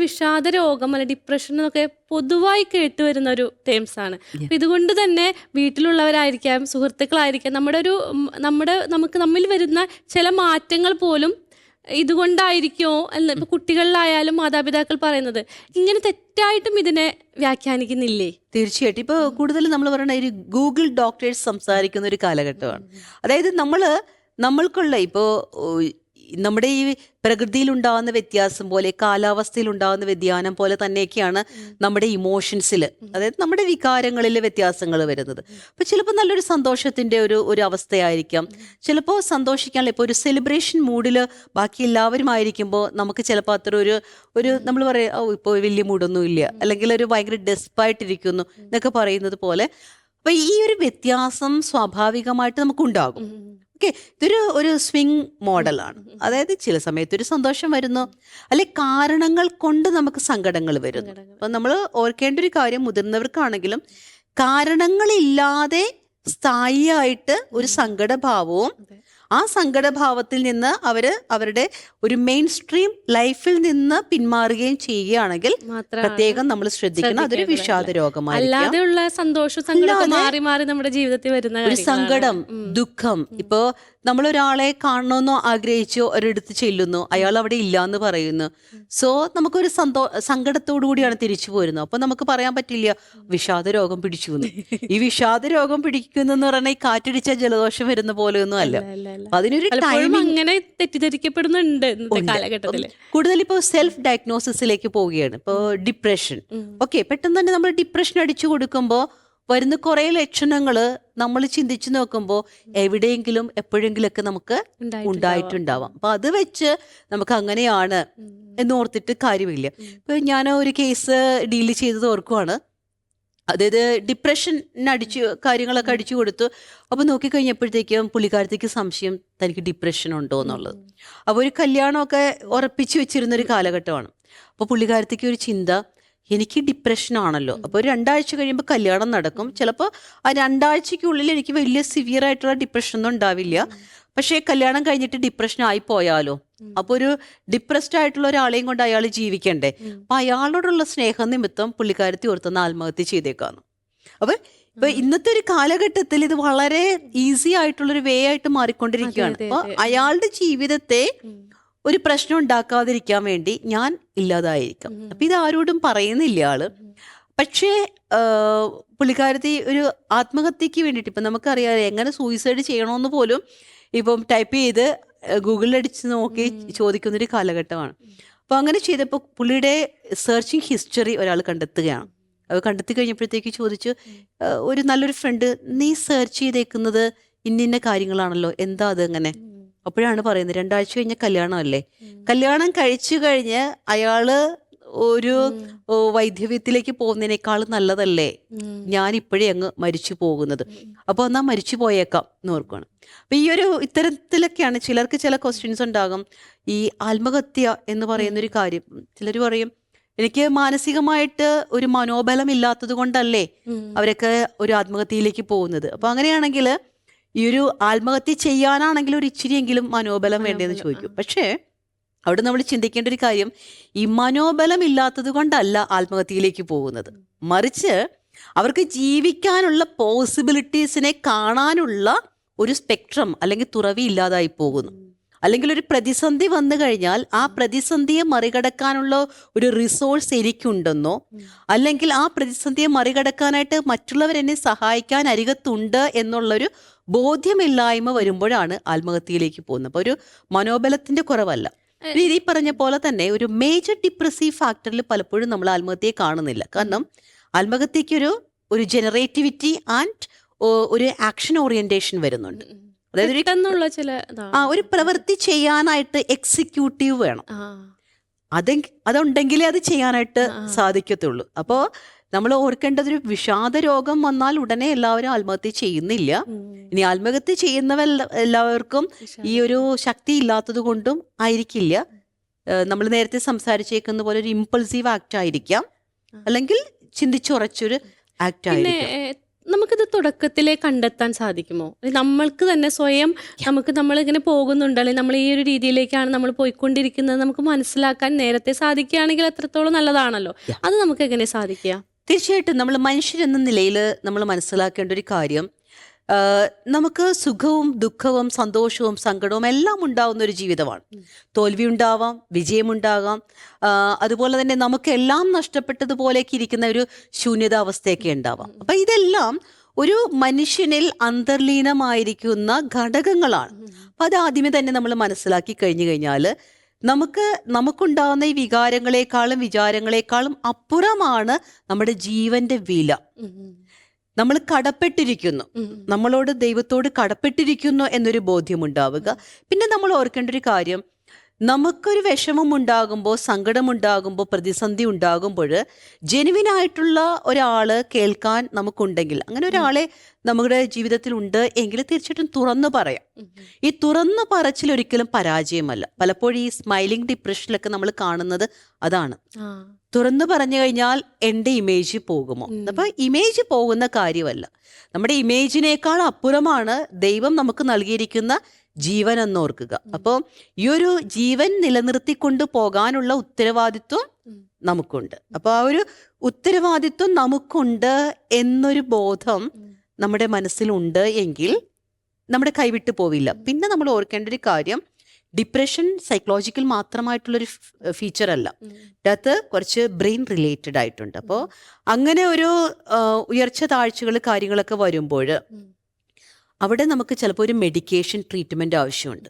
വിഷാദ രോഗം അല്ലെ ഡിപ്രഷൻ എന്നൊക്കെ പൊതുവായി കേട്ടുവരുന്ന ഒരു ടേംസ് ആണ്. അപ്പൊ ഇതുകൊണ്ട് തന്നെ വീട്ടിലുള്ളവരായിരിക്കാം സുഹൃത്തുക്കളായിരിക്കാം നമ്മുടെ ഒരു നമ്മുടെ നമുക്ക് നമ്മിൽ വരുന്ന ചില മാറ്റങ്ങൾ പോലും ഇതുകൊണ്ടായിരിക്കുമോ എന്ന് ഇപ്പൊ കുട്ടികളിലായാലും മാതാപിതാക്കൾ പറയുന്നത് ഇങ്ങനെ തെറ്റായിട്ടും ഇതിനെ വ്യാഖ്യാനിക്കുന്നില്ലേ? തീർച്ചയായിട്ടും. ഇപ്പോൾ കൂടുതൽ നമ്മൾ പറയുന്ന ഒരു ഗൂഗിൾ ഡോക്ടേഴ്സ് സംസാരിക്കുന്ന ഒരു കാലഘട്ടമാണ്. അതായത് നമ്മൾ നമ്മൾക്കുള്ള ഇപ്പോൾ നമ്മുടെ ഈ പ്രകൃതിയിൽ ഉണ്ടാകുന്ന വ്യത്യാസം പോലെ കാലാവസ്ഥയിൽ ഉണ്ടാകുന്ന വ്യതിയാനം പോലെ തന്നെയൊക്കെയാണ് നമ്മുടെ ഇമോഷൻസിൽ അതായത് നമ്മുടെ വികാരങ്ങളിൽ വ്യത്യാസങ്ങൾ വരുന്നത്. അപ്പോൾ ചിലപ്പോൾ നല്ലൊരു സന്തോഷത്തിന്റെ ഒരു ഒരു അവസ്ഥയായിരിക്കാം. ചിലപ്പോൾ സന്തോഷിക്കാനുള്ള ഇപ്പോൾ ഒരു സെലിബ്രേഷൻ മൂഡിൽ ബാക്കി എല്ലാവരും ആയിരിക്കുമ്പോൾ നമുക്ക് ചിലപ്പോൾ അത്ര ഒരു ഒരു നമ്മൾ പറയാം ഓ ഇപ്പോൾ വലിയ മൂഡൊന്നും ഇല്ല. അല്ലെങ്കിൽ ഒരു ഭയങ്കര ഡെസ്പായിട്ടിരിക്കുന്നു എന്നൊക്കെ പറയുന്നത് പോലെ അപ്പോൾ ഈ ഒരു വ്യത്യാസം സ്വാഭാവികമായിട്ട് നമുക്കുണ്ടാകും. ഓക്കെ ഇതൊരു ഒരു സ്വിങ് മോഡലാണ് അതായത് ചില സമയത്ത് ഒരു സന്തോഷം വരുന്നു. അല്ലെ കാരണങ്ങൾ കൊണ്ട് നമുക്ക് സങ്കടങ്ങൾ വരുന്നു. അപ്പൊ നമ്മൾ ഓർക്കേണ്ട ഒരു കാര്യം മുതിർന്നവർക്കാണെങ്കിലും കാരണങ്ങളില്ലാതെ സ്ഥായിയായിട്ട് ഒരു സങ്കടഭാവവും. ആ സങ്കടഭാവത്തിൽ നിന്ന് അവർ അവരുടെ ഒരു മെയിൻ സ്ട്രീം ലൈഫിൽ നിന്ന് പിന്മാറുകയും ചെയ്യുകയാണെങ്കിൽ പ്രത്യേകം നമ്മൾ ശ്രദ്ധിക്കണം. അതൊരു വിഷാദ രോഗമാണ് അല്ലാതെയുള്ള മാറി മാറി നമ്മുടെ ജീവിതത്തിൽ വരുന്ന ഒരു. സങ്കടം ദുഃഖം. ഇപ്പോ നമ്മൾ ഒരാളെ കാണണമെന്നോ ആഗ്രഹിച്ചോ ഒരിടത്ത് ചെല്ലുന്നു അയാൾ അവിടെ ഇല്ല എന്ന് പറയുന്നു സോ നമുക്കൊരു സന്തോ സങ്കടത്തോടു കൂടിയാണ് തിരിച്ചു പോരുന്നത്. അപ്പൊ നമുക്ക് പറയാൻ പറ്റില്ല വിഷാദ രോഗം പിടിച്ചു ഈ വിഷാദ രോഗം പിടിക്കുന്നു പറഞ്ഞാൽ ഈ കാറ്റടിച്ച ജലദോഷം വരുന്ന പോലെയൊന്നും അല്ല. അതിനൊരു അങ്ങനെ തെറ്റിദ്ധരിക്കപ്പെടുന്നുണ്ട്. കാലഘട്ടത്തിൽ. കൂടുതൽ ഇപ്പോൾ സെൽഫ് ഡയഗ്നോസിസിലേക്ക് പോവുകയാണ്. ഇപ്പോൾ ഡിപ്രഷൻ. ഓക്കെ പെട്ടെന്ന് തന്നെ നമ്മൾ ഡിപ്രഷൻ അടിച്ചു കൊടുക്കുമ്പോൾ വരുന്ന കുറേ ലക്ഷണങ്ങൾ നമ്മൾ ചിന്തിച്ചു നോക്കുമ്പോൾ എവിടെയെങ്കിലും എപ്പോഴെങ്കിലൊക്കെ നമുക്ക് ഉണ്ടായിട്ടുണ്ടാവാം. അപ്പൊ അത് വെച്ച് നമുക്ക് അങ്ങനെയാണ് എന്ന് എന്നോർത്തിട്ട് കാര്യമില്ല. ഇപ്പൊ ഞാൻ ഒരു കേസ് ഡീൽ ചെയ്തത് ഓർക്കുവാണ്. അതായത് ഡിപ്രഷന് അടിച്ചു കാര്യങ്ങളൊക്കെ അടിച്ചു കൊടുത്തു അപ്പൊ നോക്കിക്കഴിഞ്ഞപ്പോഴത്തേക്കും പുള്ളിക്കാരത്തേക്ക് സംശയം തനിക്ക് ഡിപ്രഷൻ ഉണ്ടോ എന്നുള്ളത്. അപ്പോൾ ഒരു കല്യാണമൊക്കെ ഉറപ്പിച്ചു വെച്ചിരുന്ന ഒരു കാലഘട്ടമാണ്. അപ്പോൾ പുള്ളിക്കാരത്തേക്ക് ഒരു ചിന്ത എനിക്ക് ഡിപ്രഷൻ ആണല്ലോ. അപ്പോൾ ഒരു രണ്ടാഴ്ച കഴിയുമ്പോൾ കല്യാണം നടക്കും. ചിലപ്പോൾ ആ രണ്ടാഴ്ചയ്ക്കുള്ളിൽ എനിക്ക് വലിയ സിവിയർ ആയിട്ടുള്ള ഡിപ്രഷൻ ഒന്നും ഉണ്ടാവില്ല. പക്ഷേ കല്യാണം കഴിഞ്ഞിട്ട് ഡിപ്രഷൻ ആയി പോയാലോ? അപ്പോൾ ഒരു ഡിപ്രസ്ഡ് ആയിട്ടുള്ള ഒരാളെയും കൊണ്ട് അയാൾ ജീവിക്കണ്ടേ? അപ്പോൾ അയാളോടുള്ള സ്നേഹം നിമിത്തം പുള്ളിക്കാരത്തി ഓർത്തുന്ന ആത്മഹത്യ ചെയ്തേക്കാന്ന്. അപ്പോൾ ഇപ്പൊ ഇന്നത്തെ ഒരു കാലഘട്ടത്തിൽ ഇത് വളരെ ഈസി ആയിട്ടുള്ള ഒരു വേ ആയിട്ട് മാറിക്കൊണ്ടിരിക്കുകയാണ്. അപ്പൊ അയാളുടെ ജീവിതത്തെ. ഒരു പ്രശ്നം ഉണ്ടാക്കാതിരിക്കാൻ വേണ്ടി ഞാൻ ഇല്ലാതായിരിക്കാം. അപ്പം ഇത് ആരോടും പറയുന്നില്ല ആൾ. പക്ഷേ പുള്ളിക്കാരത്തി ഒരു ആത്മഹത്യക്ക് വേണ്ടിയിട്ട് ഇപ്പം നമുക്കറിയാം എങ്ങനെ സൂയിസൈഡ് ചെയ്യണമെന്ന് പോലും ഇപ്പം ടൈപ്പ് ചെയ്ത് ഗൂഗിളിൽ അടിച്ച് നോക്കി ചോദിക്കുന്നൊരു കാലഘട്ടമാണ്. അപ്പോൾ അങ്ങനെ ചെയ്തപ്പോൾ പുള്ളിയുടെ സെർച്ചിങ് ഹിസ്റ്ററി ഒരാൾ കണ്ടെത്തുകയാണ്. അത് കണ്ടെത്തി കഴിഞ്ഞപ്പോഴത്തേക്ക് ചോദിച്ചു ഒരു നല്ലൊരു ഫ്രണ്ട് നീ സെർച്ച് ചെയ്തേക്കുന്നത് ഇന്നിന്ന കാര്യങ്ങളാണല്ലോ എന്താ അത് അങ്ങനെ. അപ്പോഴാണ് പറയുന്നത് രണ്ടാഴ്ച കഴിഞ്ഞ കല്യാണമല്ലേ? കല്യാണം കഴിച്ചു കഴിഞ്ഞ് അയാൾ ഒരു വൈദ്യവ്യത്തിലേക്ക് പോകുന്നതിനേക്കാൾ നല്ലതല്ലേ? ഞാൻ ഇപ്പോഴേ അങ്ങ് മരിച്ചു പോകുന്നത്. അപ്പൊ അപ്പോൾ എന്നാ മരിച്ചു പോയേക്കാം എന്ന് ഓർക്കുകയാണ്. അപ്പൊ ഈ ഒരു ഇത്തരത്തിലൊക്കെയാണ് ചിലർക്ക് ചില ക്വസ്റ്റ്യൻസ് ഉണ്ടാകും. ഈ ആത്മഹത്യ എന്ന് പറയുന്ന ഒരു കാര്യം. ചിലർ പറയും എനിക്ക് മാനസികമായിട്ട് ഒരു മനോബലം ഇല്ലാത്തത് കൊണ്ടല്ലേ അവരൊക്കെ ഒരു ആത്മഹത്യയിലേക്ക് പോകുന്നത്. അപ്പൊ അങ്ങനെയാണെങ്കിൽ ഈ ഒരു ആത്മഹത്യ ചെയ്യാനാണെങ്കിൽ ഒരു ഇച്ചിരിയെങ്കിലും മനോബലം വേണ്ടതെന്ന് ചോദിക്കും. പക്ഷേ അവിടെ നമ്മൾ ചിന്തിക്കേണ്ട ഒരു കാര്യം ഈ മനോബലം ഇല്ലാത്തത് കൊണ്ടല്ല ആത്മഹത്യയിലേക്ക് പോകുന്നത്. മറിച്ച് അവർക്ക് ജീവിക്കാനുള്ള പോസിബിലിറ്റീസിനെ കാണാനുള്ള ഒരു സ്പെക്ട്രം അല്ലെങ്കിൽ തുറവി ഇല്ലാതായി പോകുന്നു. അല്ലെങ്കിൽ ഒരു പ്രതിസന്ധി വന്നു കഴിഞ്ഞാൽ ആ പ്രതിസന്ധിയെ മറികടക്കാനുള്ള ഒരു റിസോഴ്സ് എനിക്കുണ്ടെന്നോ അല്ലെങ്കിൽ ആ പ്രതിസന്ധിയെ മറികടക്കാനായിട്ട് മറ്റുള്ളവർ എന്നെ സഹായിക്കാൻ അരികത്തുണ്ട് എന്നുള്ളൊരു ബോധ്യമില്ലായ്മ വരുമ്പോഴാണ് ആത്മഹത്യയിലേക്ക് പോകുന്നത്. അപ്പോൾ ഒരു മനോബലത്തിന്റെ കുറവല്ല. ഈ പറഞ്ഞ പോലെ തന്നെ ഒരു മേജർ ഡിപ്രസീവ് ഫാക്ടറിൽ പലപ്പോഴും നമ്മൾ ആത്മഹത്യയെ കാണുന്നില്ല. കാരണം ആത്മഹത്യക്ക് ഒരു ഒരു ജനറേറ്റിവിറ്റി ആൻഡ് ഒരു ആക്ഷൻ ഓറിയന്റേഷൻ വരുന്നുണ്ട്. അതായത് ഒരു പെട്ടെന്നുള്ള ചില ആ. ഒരു പ്രവൃത്തി ചെയ്യാനായിട്ട് എക്സിക്യൂട്ടീവ് വേണം. അത് അതുണ്ടെങ്കിലേ അത് ചെയ്യാനായിട്ട് സാധിക്കത്തുള്ളൂ. അപ്പോ നമ്മൾ ഓർക്കേണ്ടത് ഒരു വിഷാദ രോഗം വന്നാൽ ഉടനെ എല്ലാവരും ആത്മഹത്യ ചെയ്യുന്നില്ല. ഇനി ആത്മഹത്യ ചെയ്യുന്നവർ എല്ലാവർക്കും ഈ ഒരു ശക്തി ഇല്ലാത്തത് കൊണ്ടും ആയിരിക്കില്ല. നമ്മൾ നേരത്തെ സംസാരിച്ചേക്കുന്ന പോലെ ഒരു ഇമ്പൾസീവ് ആക്ട് ആയിരിക്കാം അല്ലെങ്കിൽ ചിന്തിച്ചുറച്ചൊരു ആക്ട് ആയിരിക്കും നമുക്കിത് തുടക്കത്തിലേ കണ്ടെത്താൻ സാധിക്കുമോ? നമ്മൾക്ക് തന്നെ സ്വയം നമുക്ക് നമ്മൾ ഇങ്ങനെ പോകുന്നുണ്ട്. അല്ലെങ്കിൽ നമ്മൾ ഈ ഒരു രീതിയിലേക്കാണ് നമ്മൾ പോയിക്കൊണ്ടിരിക്കുന്നത്. നമുക്ക് മനസ്സിലാക്കാൻ നേരത്തെ സാധിക്കുകയാണെങ്കിൽ അത്രത്തോളം നല്ലതാണല്ലോ. അത് നമുക്ക് എങ്ങനെ സാധിക്കുക? തീർച്ചയായിട്ടും നമ്മൾ മനുഷ്യരെന്ന നിലയിൽ നമ്മൾ മനസ്സിലാക്കേണ്ട ഒരു കാര്യം നമുക്ക് സുഖവും ദുഃഖവും സന്തോഷവും സങ്കടവും എല്ലാം ഉണ്ടാവുന്ന ഒരു ജീവിതമാണ്. തോൽവി ഉണ്ടാവാം വിജയമുണ്ടാകാം. അതുപോലെ തന്നെ നമുക്ക് എല്ലാം നഷ്ടപ്പെട്ടതുപോലേക്ക് ഇരിക്കുന്ന ഒരു ശൂന്യതാവസ്ഥയൊക്കെ ഉണ്ടാവാം. അപ്പൊ ഇതെല്ലാം ഒരു മനുഷ്യനിൽ അന്തർലീനമായിരിക്കുന്ന ഘടകങ്ങളാണ്. അപ്പൊ അത് ആദ്യമേ തന്നെ നമ്മൾ മനസ്സിലാക്കി കഴിഞ്ഞു കഴിഞ്ഞാൽ നമുക്ക് നമുക്കുണ്ടാകുന്ന ഈ വികാരങ്ങളെക്കാളും വിചാരങ്ങളെക്കാളും അപ്പുറമാണ് നമ്മുടെ ജീവന്റെ വില. നമ്മൾ കടപ്പെട്ടിരിക്കുന്നു. നമ്മളോട് ദൈവത്തോട് കടപ്പെട്ടിരിക്കുന്നു എന്നൊരു ബോധ്യം ഉണ്ടാവുക പിന്നെ നമ്മൾ ഓർക്കേണ്ട ഒരു കാര്യം നമുക്കൊരു വിഷമം ഉണ്ടാകുമ്പോൾ സങ്കടമുണ്ടാകുമ്പോൾ പ്രതിസന്ധി ഉണ്ടാകുമ്പോൾ ജെനുവിനായിട്ടുള്ള ഒരാൾ കേൾക്കാൻ നമുക്കുണ്ടെങ്കിൽ അങ്ങനെ ഒരാളെ നമ്മുടെ ജീവിതത്തിൽ ഉണ്ട് എങ്കിൽ തീർച്ചയായിട്ടും തുറന്നു പറയാം. ഈ തുറന്നു പറച്ചിൽ ഒരിക്കലും പരാജയമല്ല. പലപ്പോഴും ഈ സ്മൈലിംഗ് ഡിപ്രഷനിലൊക്കെ നമ്മൾ കാണുന്നത് അതാണ്. തുറന്നു പറഞ്ഞു കഴിഞ്ഞാൽ എന്റെ ഇമേജ് പോകുമോ. അപ്പൊ ഇമേജ് പോകുന്ന കാര്യമല്ല. നമ്മുടെ ഇമേജിനേക്കാൾ അപ്പുറമാണ് ദൈവം നമുക്ക് നൽകിയിരിക്കുന്ന ജീവൻ എന്നോർക്കുക അപ്പോൾ ഈ ഒരു ജീവൻ നിലനിർത്തിക്കൊണ്ട് പോകാനുള്ള ഉത്തരവാദിത്വം നമുക്കുണ്ട്. അപ്പോൾ ആ ഒരു ഉത്തരവാദിത്വം നമുക്കുണ്ട് എന്നൊരു ബോധം നമ്മുടെ മനസ്സിലുണ്ട് എങ്കിൽ നമ്മുടെ കൈവിട്ട് പോവില്ല. പിന്നെ നമ്മൾ ഓർക്കേണ്ട ഒരു കാര്യം ഡിപ്രഷൻ സൈക്കോളജിക്കൽ മാത്രമായിട്ടുള്ളൊരു ഫീച്ചർ അല്ല അതിനകത്ത് കുറച്ച് ബ്രെയിൻ റിലേറ്റഡ് ആയിട്ടുണ്ട് അപ്പോൾ അങ്ങനെ ഒരു ഉയർച്ച താഴ്ചകൾ കാര്യങ്ങളൊക്കെ വരുമ്പോൾ. അവിടെ നമുക്ക് ചിലപ്പോൾ ഒരു മെഡിക്കേഷൻ ട്രീറ്റ്മെന്റ് ആവശ്യമുണ്ട്.